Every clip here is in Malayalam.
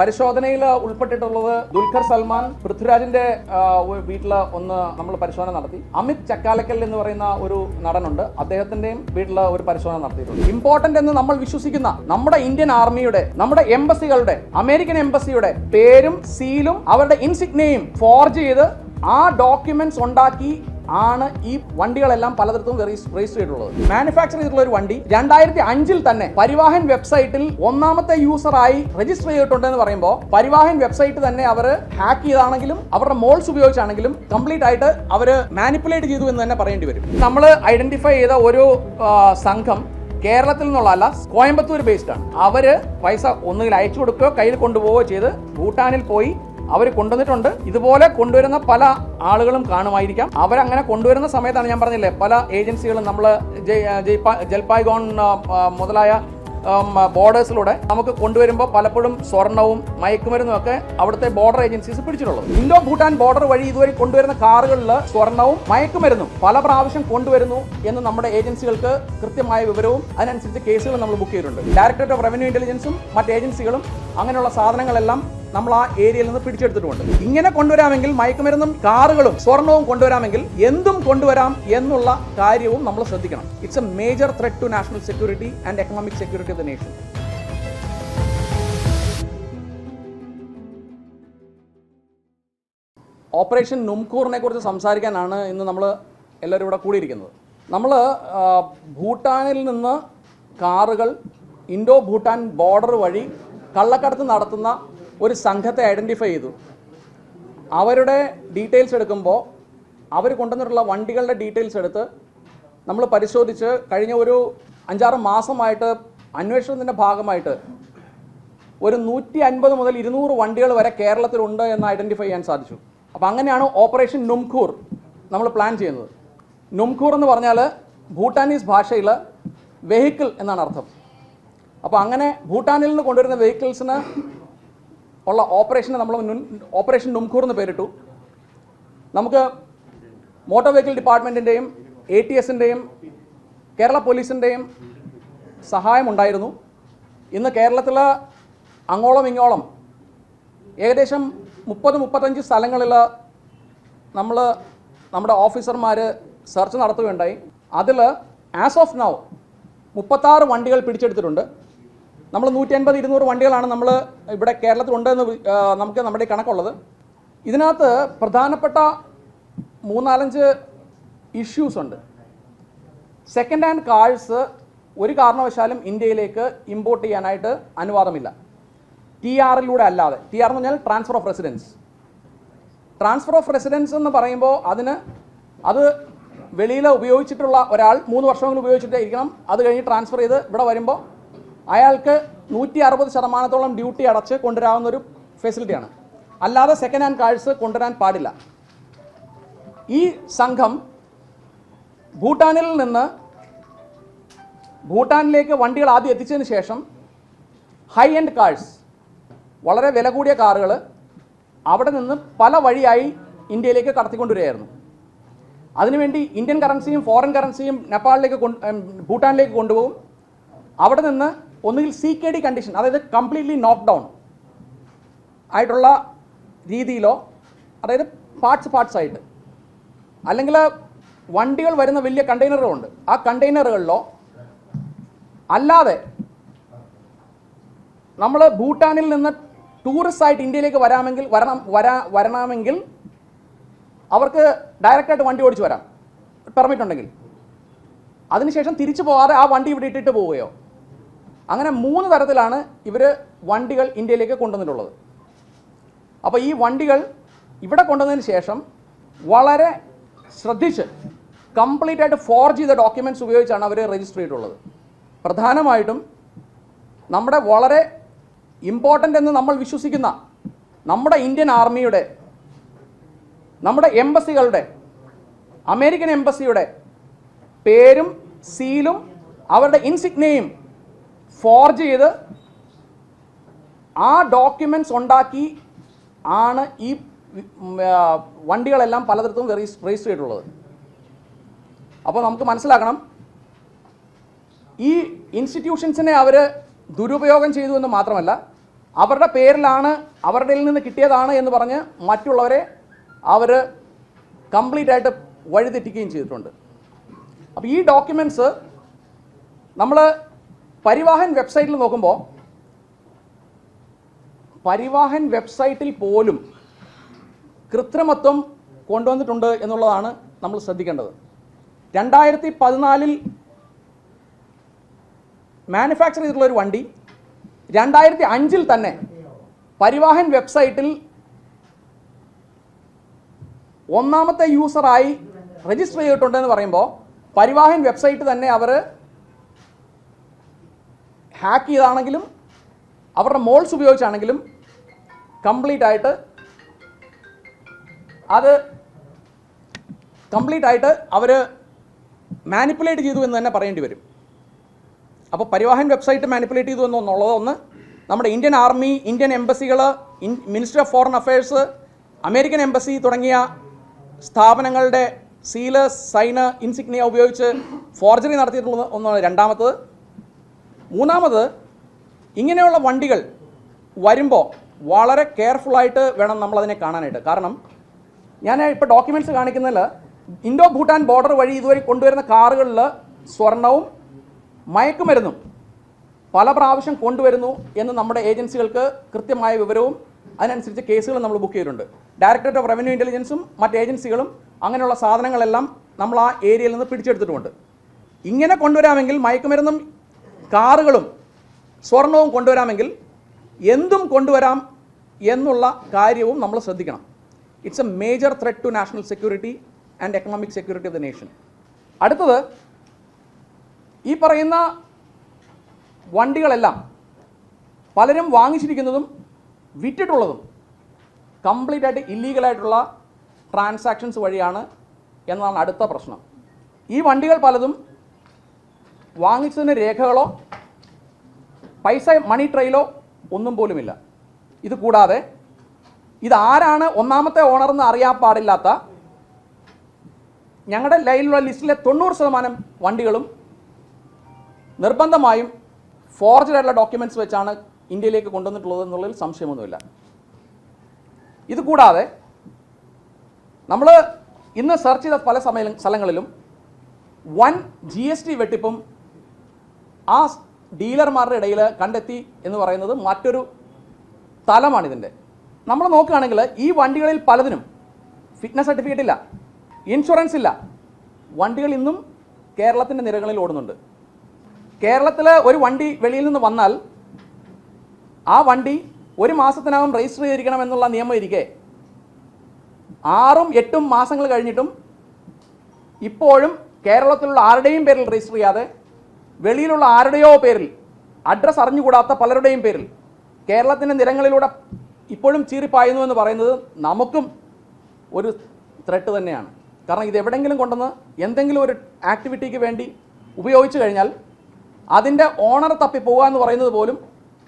പരിശോധനയിൽ ഉൾപ്പെട്ടിട്ടുള്ളത് ദുൽഖർ സൽമാൻ പൃഥ്വിരാജിന്റെ വീട്ടിൽ ഒന്ന് നമ്മൾ പരിശോധന നടത്തി. അമിത് ചക്കാലക്കൽ എന്ന് പറയുന്ന ഒരു നടനുണ്ട്. അദ്ദേഹത്തിന്റെയും വീട്ടിൽ ഒരു പരിശോധന നടത്തിയിട്ടുണ്ട്. ഇമ്പോർട്ടന്റ് എന്ന് നമ്മൾ വിശ്വസിക്കുന്ന നമ്മുടെ ഇന്ത്യൻ ആർമിയുടെ നമ്മുടെ എംബസികളുടെ അമേരിക്കൻ എംബസിയുടെ പേരും സീലും അവരുടെ ഇൻസിഗ്നയും ഫോർജ് ചെയ്ത് ആ ഡോക്യുമെന്റ്സ് ഉണ്ടാക്കി ആണ് ഈ വണ്ടികളെല്ലാം പലതരത്തും രജിസ്റ്റർ ചെയ്തിട്ടുള്ളത്. മാനുഫാക്ചർ ചെയ്തിട്ടുള്ള ഒരു വണ്ടി രണ്ടായിരത്തി അഞ്ചിൽ തന്നെ പരിവാഹൻ വെബ്സൈറ്റിൽ ഒന്നാമത്തെ യൂസറായി രജിസ്റ്റർ ചെയ്തിട്ടുണ്ട് എന്ന് പറയുമ്പോൾ പരിവാഹൻ വെബ്സൈറ്റ് തന്നെ അവർ ഹാക്ക് ചെയ്താണെങ്കിലും അവരുടെ മോൾസ് ഉപയോഗിച്ചാണെങ്കിലും കംപ്ലീറ്റ് ആയിട്ട് അവർ മാനിപ്പുലേറ്റ് ചെയ്തു എന്ന് തന്നെ പറയേണ്ടി വരും. നമ്മൾ ഐഡന്റിഫൈ ചെയ്ത ഒരു സംഘം കേരളത്തിൽ നിന്നുള്ളതല്ല കോയമ്പത്തൂർ ബേസ്ഡ് ആണ്. അവർ പൈസ ഒന്നുകിൽ അയച്ചു കൊടുക്കുകയോ കയ്യിൽ കൊണ്ടുപോവുകയോ ചെയ്ത് ഭൂട്ടാനിൽ പോയി അവർ കൊണ്ടുവന്നിട്ടുണ്ട്. ഇതുപോലെ കൊണ്ടുവരുന്ന പല ആളുകളും കാണുമായിരിക്കാം. അവരങ്ങനെ കൊണ്ടുവരുന്ന സമയത്താണ് ഞാൻ പറഞ്ഞില്ലേ പല ഏജൻസികളും നമ്മൾ ജൽപായ്ഗോൺ മുതലായ ബോർഡേഴ്സിലൂടെ നമുക്ക് കൊണ്ടുവരുമ്പോൾ പലപ്പോഴും സ്വർണവും മയക്കുമരുന്നും ഒക്കെ അവിടുത്തെ ബോർഡർ ഏജൻസീസ് പിടിച്ചിട്ടുള്ളത്. ഇന്തോ ഭൂട്ടാൻ ബോർഡർ വഴി ഇതുവരെ കൊണ്ടുവരുന്ന കാറുകളിൽ സ്വർണവും മയക്കുമരുന്നും പല പ്രാവശ്യം കൊണ്ടുവരുന്നു എന്ന് നമ്മുടെ ഏജൻസികൾക്ക് കൃത്യമായ വിവരവും അതിനനുസരിച്ച് കേസുകൾ നമ്മൾ ബുക്ക് ചെയ്തിട്ടുണ്ട്. ഡയറക്ടറേറ്റ് ഓഫ് റവന്യൂ ഇന്റലിജൻസും മറ്റ് ഏജൻസികളും അങ്ങനെയുള്ള സാധനങ്ങളെല്ലാം നമ്മൾ ആ ഏരിയയിൽ നിന്ന് പിടിച്ചെടുത്തിട്ടുണ്ട്. ഇങ്ങനെ കൊണ്ടുവരാമെങ്കിൽ മയക്കുമരുന്നും കാറുകളും സ്വർണവും കൊണ്ടുവരാമെങ്കിൽ എന്തും കൊണ്ടുവരാം എന്നുള്ള കാര്യവും നമ്മൾ ശ്രദ്ധിക്കണം. It's a major threat to national security and economic security of the nation operation നുംകൂറിനെ കുറിച്ച് സംസാരിക്കാനാണ് ഇന്ന് നമ്മൾ എല്ലാവരും ഇവിടെ കൂടിയിരിക്കുന്നത്. നമ്മൾ ഭൂട്ടാനിൽ നിന്ന് കാറുകൾ ഇൻഡോ ഭൂട്ടാൻ ബോർഡർ വഴി കള്ളക്കടത്ത് നടത്തുന്ന ഒരു സംഘത്തെ ഐഡന്റിഫൈ ചെയ്തു. അവരുടെ ഡീറ്റെയിൽസ് എടുക്കുമ്പോൾ അവർ കൊണ്ടുവന്നിട്ടുള്ള വണ്ടികളുടെ ഡീറ്റെയിൽസ് എടുത്ത് നമ്മൾ പരിശോധിച്ച് കഴിഞ്ഞ ഒരു അഞ്ചാറ് മാസമായിട്ട് അന്വേഷണത്തിന്റെ ഭാഗമായിട്ട് ഒരു നൂറ്റി അൻപത് മുതൽ ഇരുന്നൂറ് വണ്ടികൾ വരെ കേരളത്തിലുണ്ട് എന്ന് ഐഡന്റിഫൈ ചെയ്യാൻ സാധിച്ചു. അപ്പോൾ അങ്ങനെയാണ് ഓപ്പറേഷൻ നുംഖൂർ നമ്മൾ പ്ലാൻ ചെയ്യുന്നത്. നുംഖൂർ എന്ന് പറഞ്ഞാൽ ഭൂട്ടാനീസ് ഭാഷയിൽ വെഹിക്കിൾ എന്നാണ് അർത്ഥം. അപ്പോൾ അങ്ങനെ ഭൂട്ടാനിൽ നിന്ന് കൊണ്ടുവരുന്ന വെഹിക്കിൾസിന് ഉള്ള ഓപ്പറേഷന് നമ്മൾ ഓപ്പറേഷൻ നുംഖൂർ എന്ന് പേരിട്ടു. നമുക്ക് മോട്ടോർ വെഹിക്കിൾ ഡിപ്പാർട്ട്മെന്റിന്റെയും എ ടി എസിന്റെയും കേരള പോലീസിന്റെയും സഹായമുണ്ടായിരുന്നു. ഇന്ന് കേരളത്തിൽ അങ്ങോളം ഇങ്ങോളം ഏകദേശം മുപ്പത് മുപ്പത്തഞ്ച് സ്ഥലങ്ങളിൽ നമ്മൾ നമ്മുടെ ഓഫീസർമാർ സെർച്ച് നടത്തുകയുണ്ടായി. അതിൽ ആസ് ഓഫ് നൗ മുപ്പത്താറ് വണ്ടികൾ പിടിച്ചെടുത്തിട്ടുണ്ട്. നമ്മൾ നൂറ്റി അൻപത് ഇരുന്നൂറ് വണ്ടികളാണ് നമ്മൾ ഇവിടെ കേരളത്തിലുണ്ടെന്ന് നമുക്ക് നമ്മുടെ കണക്കുള്ളത്. ഇതിനകത്ത് പ്രധാനപ്പെട്ട മൂന്നാലഞ്ച് ഇഷ്യൂസ് ഉണ്ട്. സെക്കൻഡ് ഹാൻഡ് കാഴ്സ് ഒരു കാരണവശാലും ഇന്ത്യയിലേക്ക് ഇമ്പോർട്ട് ചെയ്യാനായിട്ട് അനുവാദമില്ല. ടി ആറിലൂടെ അല്ലാതെ. ടി ആർ എന്ന് പറഞ്ഞാൽ transfer of residence transfer of residence എന്ന് പറയുമ്പോൾ അതിന് അത് വെളിയിൽ ഉപയോഗിച്ചിട്ടുള്ള ഒരാൾ മൂന്ന് വർഷമെങ്കിലും ഉപയോഗിച്ചിട്ട് ഇരിക്കണം. അത് കഴിഞ്ഞ് ട്രാൻസ്ഫർ ചെയ്ത് ഇവിടെ വരുമ്പോൾ അയാൾക്ക് നൂറ്റി അറുപത് ശതമാനത്തോളം ഡ്യൂട്ടി അടച്ച് കൊണ്ടുവരാവുന്ന ഒരു ഫെസിലിറ്റിയാണ്. അല്ലാതെ സെക്കൻഡ് ഹാൻഡ് കാഴ്സ് കൊണ്ടുവരാൻ പാടില്ല. ഈ സംഘം ഭൂട്ടാനിൽ നിന്ന് ഭൂട്ടാനിലേക്ക് വണ്ടികൾ ആദ്യം എത്തിച്ചതിന് ശേഷം ഹൈ എൻഡ് കാഴ്സ് വളരെ വില കൂടിയ കാറുകൾ അവിടെ നിന്ന് പല വഴിയായി ഇന്ത്യയിലേക്ക് കടത്തിക്കൊണ്ടുവരികയായിരുന്നു. അതിനുവേണ്ടി ഇന്ത്യൻ കറൻസിയും ഫോറിൻ കറൻസിയും നേപ്പാളിലേക്ക് ഭൂട്ടാനിലേക്ക് കൊണ്ടുപോകും. അവിടെ നിന്ന് ഒന്നുകിൽ സി കെ ഡി കണ്ടീഷൻ അതായത് കംപ്ലീറ്റ്ലി നോക്ക് ഡൗൺ ആയിട്ടുള്ള രീതിയിലോ അതായത് പാർട്സ് പാർട്സ് ആയിട്ട്. അല്ലെങ്കിൽ വണ്ടികൾ വരുന്ന വലിയ കണ്ടെയ്നറുകളുണ്ട് ആ കണ്ടെയ്നറുകളിലോ അല്ലാതെ നമ്മൾ ഭൂട്ടാനിൽ നിന്ന് ടൂറിസ്റ്റ് ആയിട്ട് ഇന്ത്യയിലേക്ക് വരാമെങ്കിൽ വരണം വരാ വരണമെങ്കിൽ അവർക്ക് ഡയറക്റ്റായിട്ട് വണ്ടി ഓടിച്ച് വരാം. പെർമിറ്റ് ഉണ്ടെങ്കിൽ. അതിനുശേഷം തിരിച്ചു പോകാതെ ആ വണ്ടി ഇവിടെ ഇട്ടിട്ട് പോവുകയോ? അങ്ങനെ മൂന്ന് തരത്തിലാണ് ഇവർ വണ്ടികൾ ഇന്ത്യയിലേക്ക് കൊണ്ടുവന്നിട്ടുള്ളത്. അപ്പോൾ ഈ വണ്ടികൾ ഇവിടെ കൊണ്ടുവന്നതിന് ശേഷം വളരെ ശ്രദ്ധിച്ച് കംപ്ലീറ്റ് ആയിട്ട് ഫോർജ് ചെയ്ത ഡോക്യുമെന്റ്സ് ഉപയോഗിച്ചാണ് അവർ രജിസ്റ്റർ ചെയ്തിട്ടുള്ളത്. പ്രധാനമായിട്ടും നമ്മുടെ വളരെ ഇമ്പോർട്ടന്റ് എന്ന് നമ്മൾ വിശ്വസിക്കുന്ന നമ്മുടെ ഇന്ത്യൻ ആർമിയുടെ നമ്മുടെ എംബസികളുടെ അമേരിക്കൻ എംബസിയുടെ പേരും സീലും അവരുടെ ഇൻസിഗ്നയും ഫോർജ് ചെയ്ത് ആ ഡോക്യുമെന്റ്സ് ഉണ്ടാക്കി ആണ് ഈ വണ്ടികളെല്ലാം പലതരത്തും രജിസ്റ്റർ ചെയ്തിട്ടുള്ളത്. അപ്പോൾ നമുക്ക് മനസ്സിലാക്കണം ഈ ഇൻസ്റ്റിറ്റ്യൂഷൻസിനെ അവർ ദുരുപയോഗം ചെയ്തു എന്ന് മാത്രമല്ല അവരുടെ പേരിലാണ് അവരുടെ നിന്ന് കിട്ടിയതാണ് എന്ന് പറഞ്ഞ് മറ്റുള്ളവരെ അവർ കംപ്ലീറ്റ് ആയിട്ട് വഴിതെറ്റിക്കുകയും ചെയ്തിട്ടുണ്ട്. അപ്പോൾ ഈ ഡോക്യുമെന്റ്സ് നമ്മൾ പരിവാഹൻ വെബ്സൈറ്റിൽ നോക്കുമ്പോൾ പരിവാഹൻ വെബ്സൈറ്റിൽ പോലും കൃത്രിമത്വം കൊണ്ടുവന്നിട്ടുണ്ട് എന്നുള്ളതാണ് നമ്മൾ ശ്രദ്ധിക്കേണ്ടത്. രണ്ടായിരത്തി പതിനാലിൽ മാനുഫാക്ചർ ചെയ്തിട്ടുള്ള ഒരു വണ്ടി രണ്ടായിരത്തി അഞ്ചിൽ തന്നെ പരിവാഹൻ വെബ്സൈറ്റിൽ ഒന്നാമത്തെ യൂസറായി രജിസ്റ്റർ ചെയ്തിട്ടുണ്ടെന്ന് പറയുമ്പോൾ പരിവാഹൻ വെബ്സൈറ്റ് തന്നെ അവർ ഹാക്ക് ചെയ്താണെങ്കിലും അവരുടെ മോൾസ് ഉപയോഗിച്ചാണെങ്കിലും കംപ്ലീറ്റ് ആയിട്ട് അത് കംപ്ലീറ്റ് ആയിട്ട് അവർ മാനിപ്പുലേറ്റ് ചെയ്തു എന്ന് തന്നെ പറയേണ്ടി വരും. അപ്പോൾ പരിവാഹൻ വെബ്സൈറ്റ് മാനിപ്പുലേറ്റ് ചെയ്തു എന്നുള്ളത് ഒന്ന്. നമ്മുടെ Indian army Indian എംബസികൾ minister of foreign affairs American embassy തുടങ്ങിയ സ്ഥാപനങ്ങളുടെ സീൽ സൈന് ഇൻസിഗ്നിയ ഉപയോഗിച്ച് ഫോർജറി നടത്തിയിട്ടുള്ള ഒന്നാണ് രണ്ടാമത്തത്. മൂന്നാമത് ഇങ്ങനെയുള്ള വണ്ടികൾ വരുമ്പോൾ വളരെ കെയർഫുള്ളായിട്ട് വേണം നമ്മളതിനെ കാണാനായിട്ട്. കാരണം ഞാൻ ഇപ്പോൾ ഡോക്യുമെന്റ്സ് കാണിക്കുന്നതിൽ ഇൻഡോ ഭൂട്ടാൻ ബോർഡർ വഴി ഇതുവരെ കൊണ്ടുവരുന്ന കാറുകളിൽ സ്വർണവും മയക്കുമരുന്നും പല പ്രാവശ്യം കൊണ്ടുവരുന്നു എന്ന് നമ്മുടെ ഏജൻസികൾക്ക് കൃത്യമായ വിവരവും അതിനനുസരിച്ച് കേസുകൾ നമ്മൾ ബുക്ക് ചെയ്തിട്ടുണ്ട്. ഡയറക്ടറേറ്റ് ഓഫ് റവന്യൂ ഇന്റലിജൻസും മറ്റ് ഏജൻസികളും അങ്ങനെയുള്ള സാധനങ്ങളെല്ലാം നമ്മൾ ആ ഏരിയയിൽ നിന്ന് പിടിച്ചെടുത്തിട്ടുമുണ്ട്. ഇങ്ങനെ കൊണ്ടുവരാമെങ്കിൽ മയക്കുമരുന്നും കാറുകളും സ്വർണവും കൊണ്ടുവരാമെങ്കിൽ എന്തും കൊണ്ടുവരാം എന്നുള്ള കാര്യവും നമ്മൾ ശ്രദ്ധിക്കണം. It's a major threat to national security and economic security of the nation അടുത്തത് ഈ പറയുന്ന വണ്ടികളെല്ലാം പലരും വാങ്ങിച്ചിരിക്കുന്നതും വിറ്റിട്ടുള്ളതും കംപ്ലീറ്റ് ആയിട്ട് ഇല്ലീഗലായിട്ടുള്ള ട്രാൻസാക്ഷൻസ് വഴിയാണ് എന്നതാണ് അടുത്ത പ്രശ്നം. ഈ വണ്ടികൾ പലതും വാങ്ങിച്ചതിന് രേഖകളോ പൈസ മണി ട്രെയിലോ ഒന്നും പോലുമില്ല. ഇത് കൂടാതെ ഇതാരാണ് ഒന്നാമത്തെ ഓണർ എന്ന് അറിയാൻ പാടില്ലാത്ത ഞങ്ങളുടെ ലൈനിലുള്ള ലിസ്റ്റിലെ തൊണ്ണൂറ് ശതമാനം വണ്ടികളും നിർബന്ധമായും ഫോർജഡ് ആയിട്ടുള്ള ഡോക്യുമെന്റ്സ് വെച്ചാണ് ഇന്ത്യയിലേക്ക് കൊണ്ടുവന്നിട്ടുള്ളത് എന്നുള്ളതിൽ സംശയമൊന്നുമില്ല. ഇത് കൂടാതെ നമ്മൾ ഇന്ന് സെർച്ച് ചെയ്ത പല സമയ സ്ഥലങ്ങളിലും വൻ ജി എസ് ടി വെട്ടിപ്പും ആ ഡീലർമാരുടെ ഇടയിൽ കണ്ടെത്തി എന്ന് പറയുന്നത് മറ്റൊരു തലമാണിതിന്റെ നമ്മൾ നോക്കുകയാണെങ്കിൽ ഈ വണ്ടികളിൽ പലതിനും ഫിറ്റ്നസ് സർട്ടിഫിക്കറ്റ് ഇല്ല ഇൻഷുറൻസ് ഇല്ല. വണ്ടികൾ ഇന്നും കേരളത്തിന്റെ നിരകളിൽ ഓടുന്നുണ്ട്. കേരളത്തിൽ ഒരു വണ്ടി വെളിയിൽ നിന്ന് വന്നാൽ ആ വണ്ടി ഒരു മാസത്തിനകം രജിസ്റ്റർ ചെയ്തിരിക്കണം എന്നുള്ള നിയമം ഇരിക്കെ. ആറും എട്ടും മാസങ്ങൾ കഴിഞ്ഞിട്ടും ഇപ്പോഴും കേരളത്തിലുള്ള ആരുടെയും പേരിൽ രജിസ്റ്റർ ചെയ്യാതെ വെളിയിലുള്ള ആരുടെയോ പേരിൽ അഡ്രസ്സ് അറിഞ്ഞുകൂടാത്ത പലരുടെയും പേരിൽ കേരളത്തിന്റെ നിരങ്ങളിലൂടെ ഇപ്പോഴും ചീറിപ്പായുന്നു എന്ന് പറയുന്നത് നമുക്കും ഒരു ത്രെട്ട് തന്നെയാണ്. കാരണം ഇത് എവിടെയെങ്കിലും കൊണ്ടുവന്ന് എന്തെങ്കിലും ഒരു ആക്ടിവിറ്റിക്ക് വേണ്ടി ഉപയോഗിച്ചു കഴിഞ്ഞാൽ അതിന്റെ ഓണർ തപ്പിപ്പോവുക എന്ന് പറയുന്നത് പോലും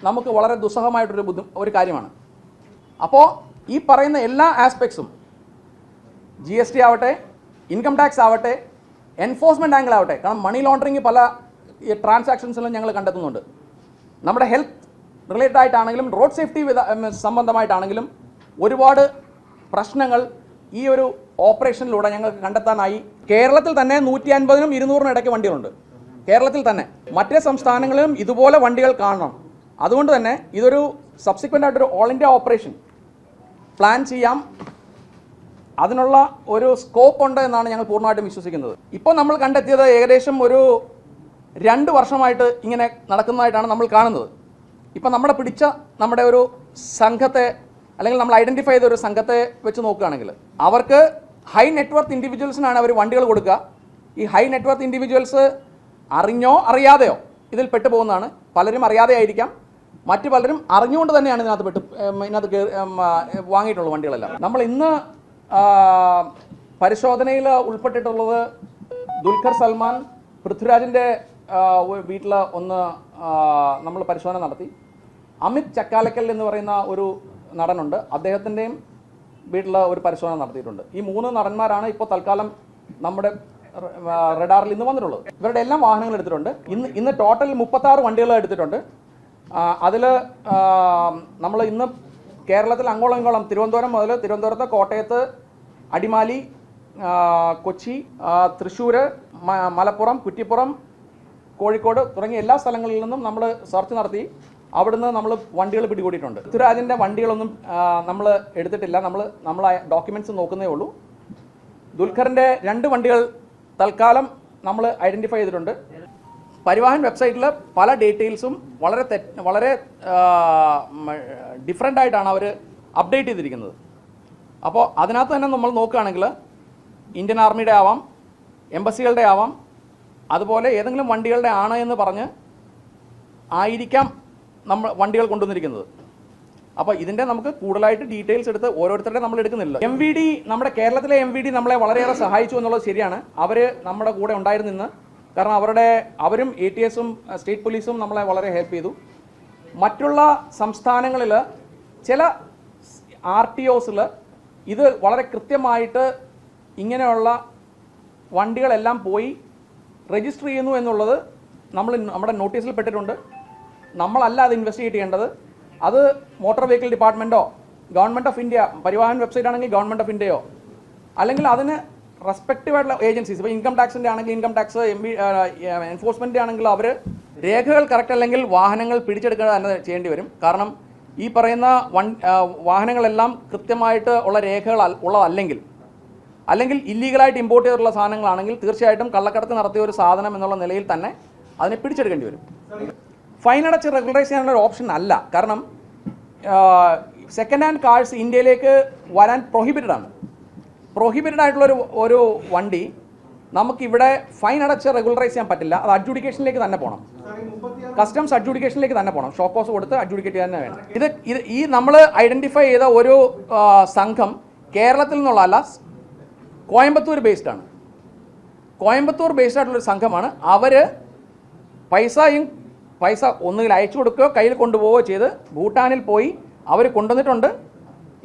നമുക്ക് വളരെ ദുസ്സഹമായിട്ടൊരു ബുദ്ധി ഒരു കാര്യമാണ്. അപ്പോൾ ഈ പറയുന്ന എല്ലാ ആസ്പെക്ട്സും ജി എസ് ടി ആവട്ടെ ഇൻകം ടാക്സ് ആവട്ടെ എൻഫോഴ്സ്മെന്റ് ആംഗിൾ ആവട്ടെ കാരണം മണി ലോണ്ടറിങ് പല ഈ ട്രാൻസാക്ഷൻസ് ട്രാൻസാക്ഷൻസിലും ഞങ്ങൾ കണ്ടെത്തുന്നുണ്ട്. നമ്മുടെ ഹെൽത്ത് റിലേറ്റഡ് ആയിട്ടാണെങ്കിലും റോഡ് സേഫ്റ്റി സംബന്ധമായിട്ടാണെങ്കിലും ഒരുപാട് പ്രശ്നങ്ങൾ ഈ ഒരു ഓപ്പറേഷനിലൂടെ ഞങ്ങൾക്ക് കണ്ടെത്താനായി കേരളത്തിൽ തന്നെ നൂറ്റി അൻപതിനും ഇരുന്നൂറിനും ഇടയ്ക്ക് വണ്ടികളുണ്ട്. കേരളത്തിൽ തന്നെ മറ്റേ സംസ്ഥാനങ്ങളിലും ഇതുപോലെ വണ്ടികൾ കാണണം. അതുകൊണ്ട് തന്നെ ഇതൊരു സബ്സിക്വന്റ് ആയിട്ടൊരു ഓൾ ഇന്ത്യ ഓപ്പറേഷൻ പ്ലാൻ ചെയ്യാം. അതിനുള്ള ഒരു സ്കോപ്പ് ഉണ്ട് എന്നാണ് ഞങ്ങൾ പൂർണമായിട്ടും വിശ്വസിക്കുന്നത്. ഇപ്പോൾ നമ്മൾ കണ്ടെത്തിയത് ഏകദേശം ഒരു രണ്ട് വർഷമായിട്ട് ഇങ്ങനെ നടക്കുന്നതായിട്ടാണ് നമ്മൾ കാണുന്നത്. ഇപ്പം നമ്മുടെ പിടിച്ച നമ്മുടെ ഒരു സംഘത്തെ അല്ലെങ്കിൽ നമ്മൾ ഐഡന്റിഫൈ ചെയ്ത ഒരു സംഘത്തെ വെച്ച് നോക്കുകയാണെങ്കിൽ അവർക്ക് ഹൈ നെറ്റ്വർത്ത് ഇൻഡിവിജ്വൽസിനാണ് അവർ വണ്ടികൾ കൊടുക്കുക. ഈ ഹൈ നെറ്റ്വർത്ത് ഇൻഡിവിജ്വൽസ് അറിഞ്ഞോ അറിയാതെയോ ഇതിൽ പെട്ടുപോകുന്നതാണ്. പലരും അറിയാതെ ആയിരിക്കാം. മറ്റു പലരും അറിഞ്ഞുകൊണ്ട് തന്നെയാണ് ഇതിനകത്ത് പെട്ട് ഇതിനകത്ത് കയറി ഉം, ആ, വാങ്ങിയിട്ടുള്ള വണ്ടികളെല്ലാം. നമ്മൾ ഇന്ന് പരിശോധനയിൽ ഉൾപ്പെട്ടിട്ടുള്ളത് ദുൽഖർ സൽമാൻ പൃഥ്വിരാജിന്റെ വീട്ടിൽ ഒന്ന് നമ്മൾ പരിശോധന നടത്തി. അമിത് ചക്കാലക്കൽ എന്ന് പറയുന്ന ഒരു നടനുണ്ട്. അദ്ദേഹത്തിന്റെയും വീട്ടിൽ ഒരു പരിശോധന നടത്തിയിട്ടുണ്ട്. ഈ മൂന്ന് നടന്മാരാണ് ഇപ്പോൾ തൽക്കാലം നമ്മുടെ റഡാറിൽ ഇന്ന് വന്നിട്ടുള്ളത്. ഇവരുടെ എല്ലാം വാഹനങ്ങൾ എടുത്തിട്ടുണ്ട്. ഇന്ന് ഇന്ന് ടോട്ടൽ മുപ്പത്താറ് വണ്ടികൾ എടുത്തിട്ടുണ്ട്. അതിൽ നമ്മൾ ഇന്ന് കേരളത്തിൽ അങ്ങോളം തിരുവനന്തപുരം മുതൽ തിരുവനന്തപുരത്ത് കോട്ടയത്ത് അടിമാലി കൊച്ചി തൃശ്ശൂർ മലപ്പുറം കുറ്റിപ്പുറം കോഴിക്കോട് തുടങ്ങിയ എല്ലാ സ്ഥലങ്ങളിൽ നിന്നും നമ്മൾ സെർച്ച് നടത്തി. അവിടുന്ന് നമ്മൾ വണ്ടികൾ പിടികൂടിയിട്ടുണ്ട്. പൃഥ്വിരാജിന്റെ വണ്ടികളൊന്നും നമ്മൾ എടുത്തിട്ടില്ല. നമ്മൾ നമ്മൾ ഡോക്യുമെന്റ്സ് നോക്കുന്നേ ഉള്ളൂ. ദുൽഖറിന്റെ രണ്ട് വണ്ടികൾ തൽക്കാലം നമ്മൾ ഐഡന്റിഫൈ ചെയ്തിട്ടുണ്ട്. പരിവാഹൻ വെബ്സൈറ്റിൽ പല ഡീറ്റെയിൽസും വളരെ തെറ്റ് വളരെ ഡിഫറെന്റ് ആയിട്ടാണ് അവർ അപ്ഡേറ്റ് ചെയ്തിരിക്കുന്നത്. അപ്പോൾ അതിനകത്ത് തന്നെ നമ്മൾ നോക്കുകയാണെങ്കിൽ ഇന്ത്യൻ ആർമിയുടെ ആവാം എംബസികളുടെ ആവാം അതുപോലെ ഏതെങ്കിലും വണ്ടികളുടെ ആണ് എന്ന് പറഞ്ഞ് ആയിരിക്കാം നമ്മൾ വണ്ടികൾ കൊണ്ടുവന്നിരിക്കുന്നത്. അപ്പോൾ ഇതിന്റെ നമുക്ക് കൂടുതലായിട്ട് ഡീറ്റെയിൽസ് എടുത്ത് ഓരോരുത്തരുടെ നമ്മൾ എടുക്കുന്നില്ല. എം വി ഡി നമ്മുടെ കേരളത്തിലെ എം വി ഡി നമ്മളെ വളരെയേറെ സഹായിച്ചു എന്നുള്ളത് ശരിയാണ്. അവർ നമ്മുടെ കൂടെ ഉണ്ടായിരുന്നിന്ന് കാരണം അവരുടെ അവരും എ ടി എസും സ്റ്റേറ്റ് പോലീസും നമ്മളെ വളരെ ഹെൽപ്പ് ചെയ്തു. മറ്റുള്ള സംസ്ഥാനങ്ങളിൽ ചില ആർ ടി ഒസിൽ ഇത് വളരെ കൃത്യമായിട്ട് ഇങ്ങനെയുള്ള വണ്ടികളെല്ലാം പോയി രജിസ്റ്റർ ചെയ്യുന്നു എന്നുള്ളത് നമ്മൾ നമ്മുടെ നോട്ടീസിൽ പെട്ടിട്ടുണ്ട്. നമ്മളല്ല അത് ഇൻവെസ്റ്റിഗേറ്റ് ചെയ്യേണ്ടത്. അത് motor vehicle ഡിപ്പാർട്ട്മെന്റോ government of India Parivahan website ആണെങ്കിൽ ഗവൺമെന്റ് ഓഫ് ഇന്ത്യയോ അല്ലെങ്കിൽ അതിന് റെസ്പെക്റ്റീവ് ആയിട്ടുള്ള ഏജൻസീസ് ഇപ്പോൾ ഇൻകം ടാക്സിന്റെ ആണെങ്കിൽ income tax M B enforcement ആണെങ്കിൽ അവർ രേഖകൾ കറക്റ്റ് അല്ലെങ്കിൽ വാഹനങ്ങൾ പിടിച്ചെടുക്കുക തന്നെ ചെയ്യേണ്ടി വരും. കാരണം ഈ പറയുന്ന വൺ വാഹനങ്ങളെല്ലാം കൃത്യമായിട്ട് ഉള്ള രേഖകൾ ഉള്ളതല്ലെങ്കിൽ അല്ലെങ്കിൽ ഇല്ലീഗലായിട്ട് ഇമ്പോർട്ട് ചെയ്തിട്ടുള്ള സാധനങ്ങളാണെങ്കിൽ തീർച്ചയായിട്ടും കള്ളക്കടത്ത് നടത്തിയ ഒരു സാധനം എന്നുള്ള നിലയിൽ തന്നെ അതിനെ പിടിച്ചെടുക്കേണ്ടി വരും. ഫൈൻ അടച്ച് റെഗുലറൈസ് ചെയ്യാനുള്ള ഒരു ഓപ്ഷൻ അല്ല. കാരണം സെക്കൻഡ് ഹാൻഡ് കാഴ്സ് ഇന്ത്യയിലേക്ക് വരാൻ പ്രൊഹിബിറ്റഡ് ആണ്. പ്രൊഹിബിറ്റഡ് ആയിട്ടുള്ള ഒരു വണ്ടി നമുക്കിവിടെ ഫൈൻ അടച്ച് റെഗുലറൈസ് ചെയ്യാൻ പറ്റില്ല. അത് അഡ്ജുഡിക്കേഷനിലേക്ക് തന്നെ പോകണം കസ്റ്റംസ് അഡ്ജുഡിക്കേഷനിലേക്ക് തന്നെ പോകണം ഷോപ്പ് കോസ് കൊടുത്ത് അഡ്ജുഡിക്കേറ്റ് തന്നെ വേണം. ഇത് ഇത് ഈ നമ്മൾ ഐഡന്റിഫൈ ചെയ്ത ഒരു സംഘം കേരളത്തിൽ നിന്നുള്ള അല്ല കോയമ്പത്തൂർ ബേസ്ഡ് ആണ്. കോയമ്പത്തൂർ ബേസ്ഡ് ആയിട്ടുള്ളൊരു സംഘമാണ്. അവർ പൈസയും പൈസ ഒന്നുകിൽ അയച്ചു കൊടുക്കുകയോ കയ്യിൽ കൊണ്ടുപോവുകയോ ചെയ്ത് ഭൂട്ടാനിൽ പോയി അവർ കൊണ്ടുവന്നിട്ടുണ്ട്.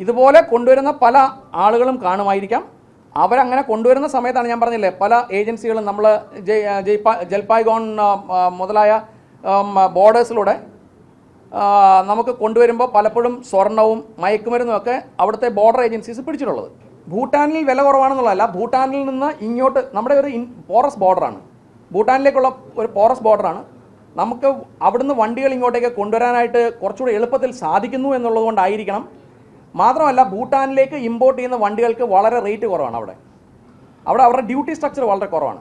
ഇതുപോലെ കൊണ്ടുവരുന്ന പല ആളുകളും കാണുമായിരിക്കാം. അവരങ്ങനെ കൊണ്ടുവരുന്ന സമയത്താണ് ഞാൻ പറഞ്ഞില്ലേ പല ഏജൻസികളും നമ്മൾ ജൽപായ്ഗോൺ മുതലായ ബോർഡേഴ്സിലൂടെ നമുക്ക് കൊണ്ടുവരുമ്പോൾ പലപ്പോഴും സ്വർണവും മയക്കുമരുന്നും ഒക്കെ അവിടുത്തെ ബോർഡർ ഏജൻസീസ് പിടിച്ചിട്ടുള്ളത്. ഭൂട്ടാനിൽ വില കുറവാണെന്നുള്ളതല്ല ഭൂട്ടാനിൽ നിന്ന് ഇങ്ങോട്ട് നമ്മുടെ ഒരു പോറസ് ബോർഡറാണ് ഭൂട്ടാനിലേക്കുള്ള ഒരു പോറസ് ബോർഡറാണ് നമുക്ക് അവിടുന്ന് വണ്ടികൾ ഇങ്ങോട്ടേക്ക് കൊണ്ടുവരാനായിട്ട് കുറച്ചുകൂടി എളുപ്പത്തിൽ സാധിക്കുന്നു എന്നുള്ളത് കൊണ്ടായിരിക്കണം മാത്രമല്ല ഭൂട്ടാനിലേക്ക് ഇമ്പോർട്ട് ചെയ്യുന്ന വണ്ടികൾക്ക് വളരെ റേറ്റ് കുറവാണ് അവിടെ. അവിടെ അവരുടെ ഡ്യൂട്ടി സ്ട്രക്ചർ വളരെ കുറവാണ്.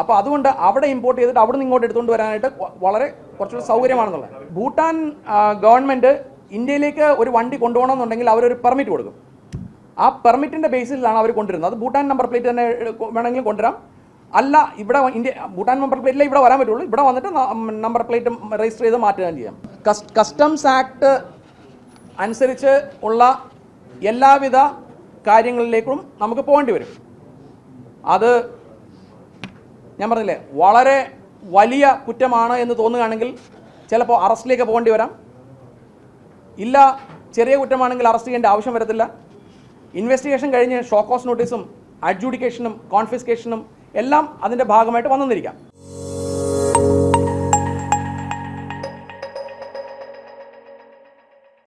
അപ്പോൾ അതുകൊണ്ട് അവിടെ ഇമ്പോർട്ട് ചെയ്തിട്ട് അവിടെ നിന്ന് ഇങ്ങോട്ട് എടുത്തുകൊണ്ട് വരാനായിട്ട് വളരെ കുറച്ചുകൂടി സൗകര്യമാണെന്നുള്ളത്. ഭൂട്ടാൻ ഗവൺമെന്റ് ഇന്ത്യയിലേക്ക് ഒരു വണ്ടി കൊണ്ടുപോകണമെന്നുണ്ടെങ്കിൽ അവരൊരു പെർമിറ്റ് കൊടുക്കും. ആ പെർമിറ്റിന്റെ ബേസിലാണ് അവർ കൊണ്ടുവരുന്നത്. അത് ഭൂട്ടാൻ നമ്പർ പ്ലേറ്റ് തന്നെ വേണമെങ്കിലും കൊണ്ടുവരാം. അല്ല ഇവിടെ ഇന്ത്യ ഭൂട്ടാൻ നമ്പർ പ്ലേറ്റിലേ ഇവിടെ വരാൻ പറ്റുള്ളൂ. ഇവിടെ വന്നിട്ട് നമ്പർ പ്ലേറ്റ് രജിസ്റ്റർ ചെയ്ത് മാറ്റുകയും ചെയ്യാം. കസ്റ്റംസ് ആക്ട് അനുസരിച്ച് ഉള്ള എല്ലാവിധ കാര്യങ്ങളിലേക്കും നമുക്ക് പോകേണ്ടി വരും. അത് ഞാൻ പറഞ്ഞില്ലേ വളരെ വലിയ കുറ്റമാണ് എന്ന് തോന്നുകയാണെങ്കിൽ ചിലപ്പോൾ അറസ്റ്റിലേക്ക് പോകേണ്ടി വരാം. ഇല്ല ചെറിയ കുറ്റമാണെങ്കിൽ അറസ്റ്റ് ചെയ്യേണ്ട ആവശ്യം വരത്തില്ല. ഇൻവെസ്റ്റിഗേഷൻ കഴിഞ്ഞ് ഷോക്കോസ് നോട്ടീസും അഡ്ജുഡിക്കേഷനും കോൺഫിസ്കേഷനും എല്ലാം അതിന്റെ ഭാഗമായിട്ട് വന്നെന്നിരിക്കാം